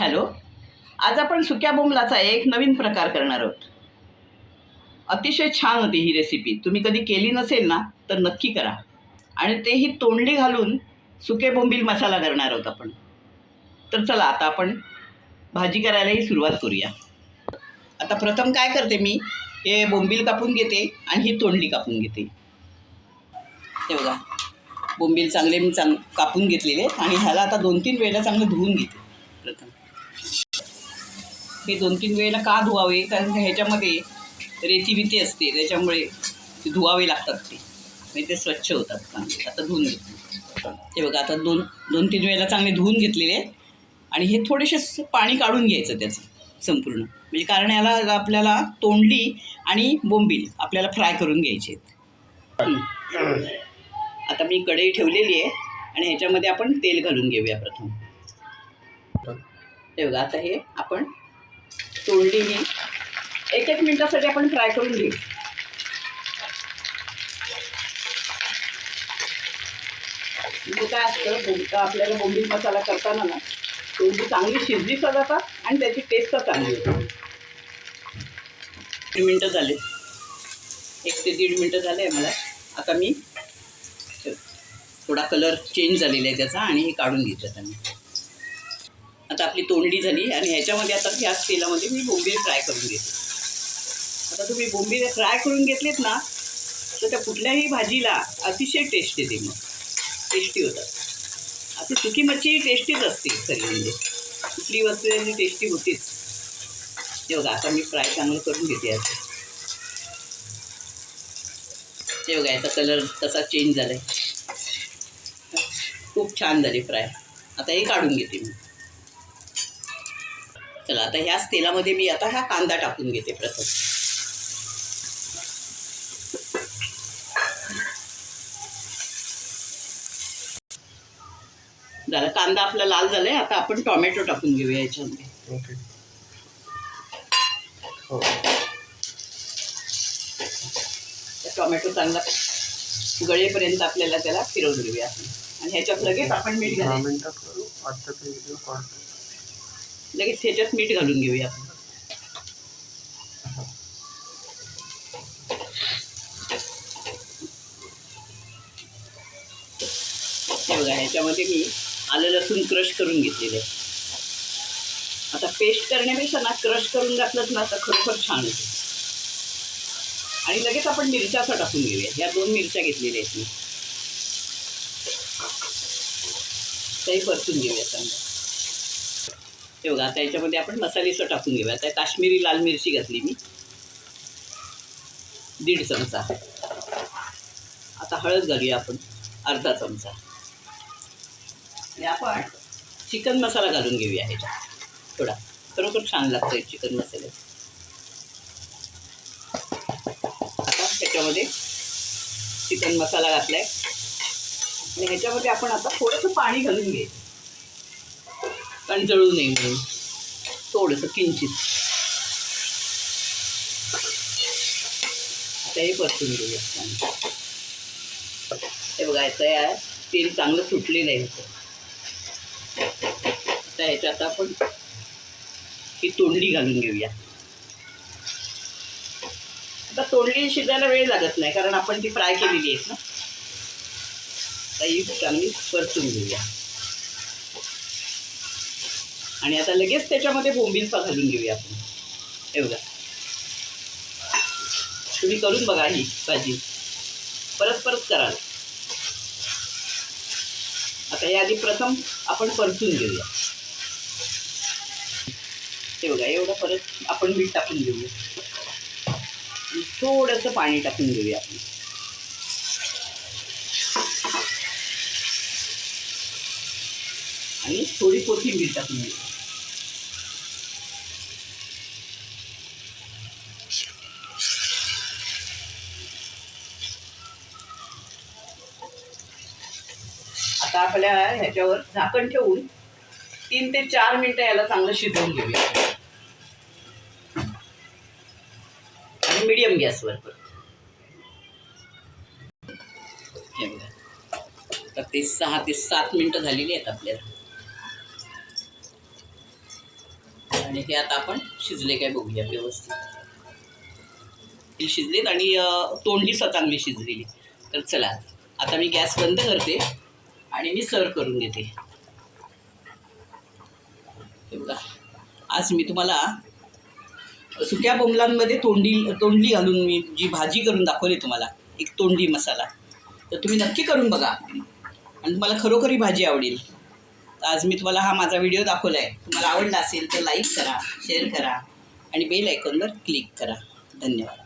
Hello. आज आपण सुक्या बोंबलाचा एक नवीन प्रकार करणार आहोत. अतिशय छान होती ही रेसिपी तुम्ही कधी केली नसेल ना तर नक्की करा. आणि तेही तोंडली घालून सुके बोंबील मसाला करणार आहोत आपण. तर चला आता आपण भाजी करायलाही सुरुवात करूया. आता प्रथम काय करते मी हे बोंबील कापून घेते आणि ही तोंडली कापून घेते. हे बघा बोंबील चांगले मी चांग कापून घेतलेले आणि ह्याला आता दोन तीन वेळेला चांगलं धुवून घेते. प्रथम. हे दोन तीन वेळेला का धुवावे? कारण ह्याच्यामध्ये रेती बिती असते त्याच्यामुळे ते धुवावे लागतात ते. म्हणजे ते स्वच्छ होतात चांगले. आता धुवून घेतले. ते बघा आता दोन दोन तीन वेळेला चांगले धुवून घेतलेले आहेत. आणि हे थोडेसे पाणी काढून घ्यायचं त्याचं संपूर्ण. म्हणजे कारण याला आपल्याला तोंडली आणि बोंबील आपल्याला फ्राय करून घ्यायचे आहेत. आता मी कढई ठेवलेली आहे आणि ह्याच्यामध्ये आपण तेल घालून घेऊया प्रथम. हे बघा आता हे आपण तोंडलीने एक एक मिनटासाठी आपण फ्राय करून घेऊ. म्हणजे काय असतं बोंब आपल्याला बोंबील मसाला करताना ना तोंडी चांगली शिजली जातात आणि त्याची टेस्ट चांगली होते तीन मिनटं झाले. एक ते दीड मिनटं झाले मला आता मी थोडा कलर चेंज झालेला आहे त्याचा आणि हे काढून घेतलं त्यांनी. आता आपली तोंडली झाली आणि ह्याच्यामध्ये आता ह्याच तेलामध्ये मी बोंबील फ्राय करून घेते. आता तुम्ही बोंबील फ्राय करून घेतलेत ना तर त्या कुठल्याही भाजीला अतिशय टेस्ट येते मग. टेस्टी होतात. आता सुकी मच्छी टेस्टीच असते खरी म्हणजे कुठली वस्तू आणि टेस्टी होतीच. ते बघा आता मी फ्राय चांगलं करून घेते असं ते बघा याचा कलर तसा चेंज झाला आहे खूप छान झाले फ्राय. आता हे काढून घेते मी. चला आता ह्याच तेलामध्ये मी आता हा कांदा टाकून घेते प्रथम. झाला कांदा आपला लाल झालाय आता आपण टोमॅटो टाकून घेऊया याच्यामध्ये. ओके. हो. टोमॅटो चांगला गळेपर्यंत आपल्याला त्याला फिरवून घेऊया आणि ह्याच्यात लगेच आपण मीठ दहा घालायचं मिनिटात करू आता ते व्हिडिओ काढतो लगेच ह्याच्यात मीठ घालून घेऊया. आपण बघा ह्याच्यामध्ये मी आलं लसूण क्रश करून घेतलेलं आहे. आता पेस्ट करण्यापेक्षा ना क्रश करून घातलं ना तर खरोखर छान होते. आणि लगेच आपण मिरच्या असं टाकून घेऊया. ह्या दोन मिरच्या घेतलेल्या आहेत मी. त्याही परतून घेऊया चांगलं. हे बघा आता याच्यामध्ये आपण मसालेचं टाकून घेऊया. आता काश्मीरी लाल मिरची घातली मी. दीड चमचा. आता हळद घालूया आपण. अर्धा चमचा. आणि आपण चिकन मसाला घालून घेऊया ह्याच्यात थोडा. खरोखर छान लागतं चिकन मसाले. आता ह्याच्यामध्ये चिकन मसाला घातलाय. आणि ह्याच्यामध्ये आपण आता थोडंसं पाणी घालून घ्यायचं. जळू नये म्हणून. थोडंसं किंचित. आता हे परतून घेऊया हे बघा याचं या तेल चांगलं सुटलेलं आहे. ह्याचं आता ह्याच्यात आपण ही तोंडली घालून घेऊया. आता तोंडली शिजायला वेळ लागत नाही कारण आपण ती फ्राय केलेली आहे ना. आता ही चांगली परतून घेऊया. आणि आता लगेच त्याच्यामध्ये बोंबीलचा घालून घेऊया आपण. एवढा तुम्ही करून बघा ही भाजी. परत परत कराल. आता या आधी प्रथम आपण परतून घेऊया. तेवढा एवढं परत आपण मीठ टाकून घेऊया. थोडंसं पाणी टाकून घेऊया आपण. आणि थोडी कोथिंबीर टाकून घेऊया. आता आपल्या ह्याच्यावर झाकण ठेवून तीन ते चार मिनटं याला चांगलं शिजवून घेऊया. आणि मीडियम गॅसवर तर ते सहा ते सात मिनटं झालेली आहेत आपल्याला आणि हे आता आपण शिजले काय बघूया व्यवस्थित. हे शिजलेत आणि तोंडी तोंडली चांगली शिजलेली. तर चला आता मी गॅस बंद करते. आणि मी सर्व करून घेते हे बघा. आज मी तुम्हाला सुक्या बोंबलांमध्ये तोंडी तोंडली घालून मी जी भाजी करून दाखवली तुम्हाला एक तोंडी मसाला तर तुम्ही नक्की करून बघा. आणि तुम्हाला खरोखरी भाजी आवडेल. तर आज मी तुम्हाला हा माझा व्हिडिओ दाखवला आहे तुम्हाला आवडला असेल तर लाईक करा शेअर करा आणि बेल आयकॉनवर क्लिक करा. धन्यवाद.